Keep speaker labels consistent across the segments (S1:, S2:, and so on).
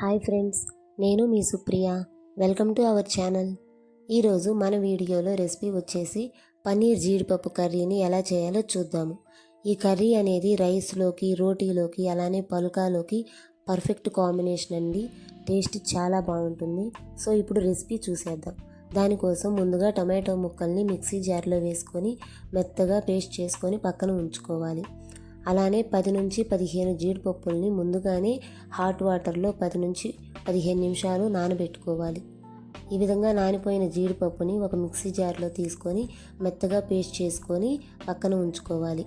S1: Hi friends నేను మీ Supriya. Welcome to our channel. ఈరోజు మన వీడియోలో రెసిపీ వచ్చేసి పన్నీర్ జీడిపప్పు కర్రీని ఎలా చేయాలో చూద్దాము. ఈ కర్రీ అనేది రైస్లోకి రోటీలోకి అలానే పలుకాలోకి పర్ఫెక్ట్ కాంబినేషన్ అండి. టేస్ట్ చాలా బాగుంటుంది. సో ఇప్పుడు రెసిపీ చూసేద్దాం. దానికోసం ముందుగా టమాటో ముక్కల్ని మిక్సీ జార్లో వేసుకొని మెత్తగా పేస్ట్ చేసుకొని పక్కన ఉంచుకోవాలి. అలానే పది నుంచి పదిహేను జీడిపప్పుల్ని ముందుగానే హాట్ వాటర్లో పది నుంచి పదిహేను నిమిషాలు నానబెట్టుకోవాలి. ఈ విధంగా నానిపోయిన జీడిపప్పుని ఒక మిక్సీ జార్లో తీసుకొని మెత్తగా పేస్ట్ చేసుకొని పక్కన ఉంచుకోవాలి.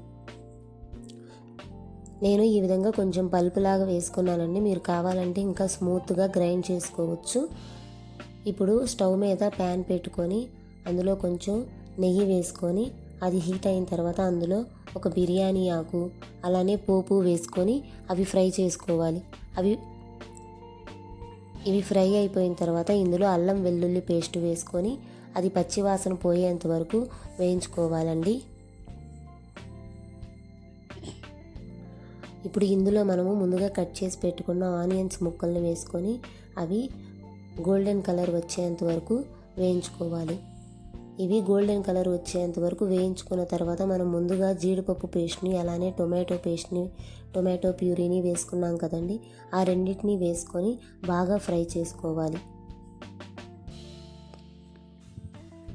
S1: నేను ఈ విధంగా కొంచెం పల్పులాగా వేసుకున్నానండి. మీరు కావాలంటే ఇంకా స్మూత్గా గ్రైండ్ చేసుకోవచ్చు. ఇప్పుడు స్టవ్ మీద ప్యాన్ పెట్టుకొని అందులో కొంచెం నెయ్యి వేసుకొని అది హీట్ అయిన తర్వాత అందులో ఒక బిర్యానీ ఆకు అలానే పోపు వేసుకొని అవి ఫ్రై చేసుకోవాలి. అవి ఇవి ఫ్రై అయిపోయిన తర్వాత ఇందులో అల్లం వెల్లుల్లి పేస్ట్ వేసుకొని అది పచ్చివాసన పోయేంత వరకు వేయించుకోవాలండి. ఇప్పుడు ఇందులో మనము ముందుగా కట్ చేసి పెట్టుకున్న ఆనియన్స్ ముక్కల్ని వేసుకొని అవి గోల్డెన్ కలర్ వచ్చేంత వరకు వేయించుకోవాలి. ఇవి గోల్డెన్ కలర్ వచ్చేంత వరకు వేయించుకున్న తర్వాత మనం ముందుగా జీడిపప్పు పేస్ట్ని అలానే టొమాటో పేస్ట్ని టొమాటో ప్యూరీని వేసుకున్నాం కదండి. ఆ రెండింటిని వేసుకొని బాగా ఫ్రై చేసుకోవాలి.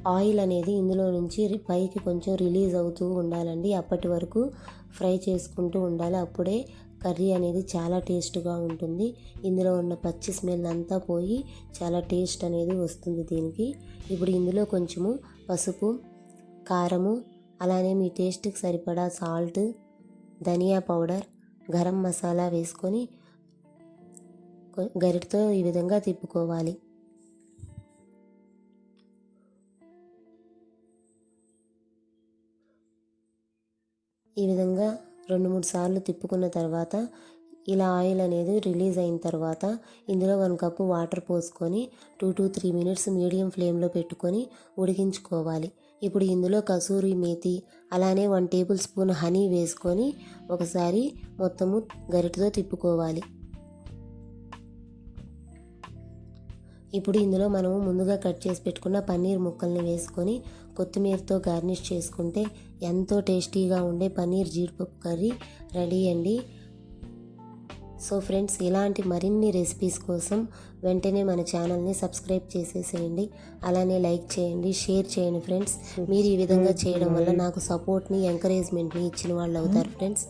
S1: ఆయిల్ అనేది ఇందులో నుంచి పైకి కొంచెం రిలీజ్ అవుతూ ఉండాలండి. అప్పటి వరకు ఫ్రై చేసుకుంటూ ఉండాలి. అప్పుడే కర్రీ అనేది చాలా టేస్ట్గా ఉంటుంది. ఇందులో ఉన్న పచ్చి స్మెల్ అంతా పోయి చాలా టేస్ట్ అనేది వస్తుంది దీనికి. ఇప్పుడు ఇందులో కొంచెము పసుపు కారము అలానే మీ టేస్ట్కి సరిపడా సాల్ట్ ధనియా పౌడర్ గరం మసాలా వేసుకొని గరిటతో ఈ విధంగా తిప్పుకోవాలి. ఈ విధంగా రెండు మూడు సార్లు తిప్పుకున్న తర్వాత ఇలా ఆయిల్ అనేది రిలీజ్ అయిన తర్వాత ఇందులో వన్ కప్పు వాటర్ పోసుకొని two to three minutes medium ఫ్లేమ్లో పెట్టుకొని ఉడికించుకోవాలి. ఇప్పుడు ఇందులో కసూరి మేతి అలానే వన్ టేబుల్ స్పూన్ హనీ వేసుకొని ఒకసారి మొత్తము గరిటతో తిప్పుకోవాలి. ఇప్పుడు ఇందులో మనము ముందుగా కట్ చేసి పెట్టుకున్న పన్నీర్ ముక్కల్ని వేసుకొని కొత్తిమీరతో గార్నిష్ చేసుకుంటే ఎంతో టేస్టీగా ఉండే పన్నీర్ జీడిపప్పు కర్రీ రెడీ అండి. సో ఫ్రెండ్స్ ఇలాంటి మరిన్ని రెసిపీస్ కోసం వెంటనే మన ఛానల్ని సబ్స్క్రైబ్ చేసేసేయండి. అలానే లైక్ చేయండి షేర్ చేయండి ఫ్రెండ్స్. మీరు ఈ విధంగా చేయడం వల్ల నాకు సపోర్ట్ని ఎంకరేజ్మెంట్ని ఇచ్చిన వాళ్ళు అవుతారు ఫ్రెండ్స్.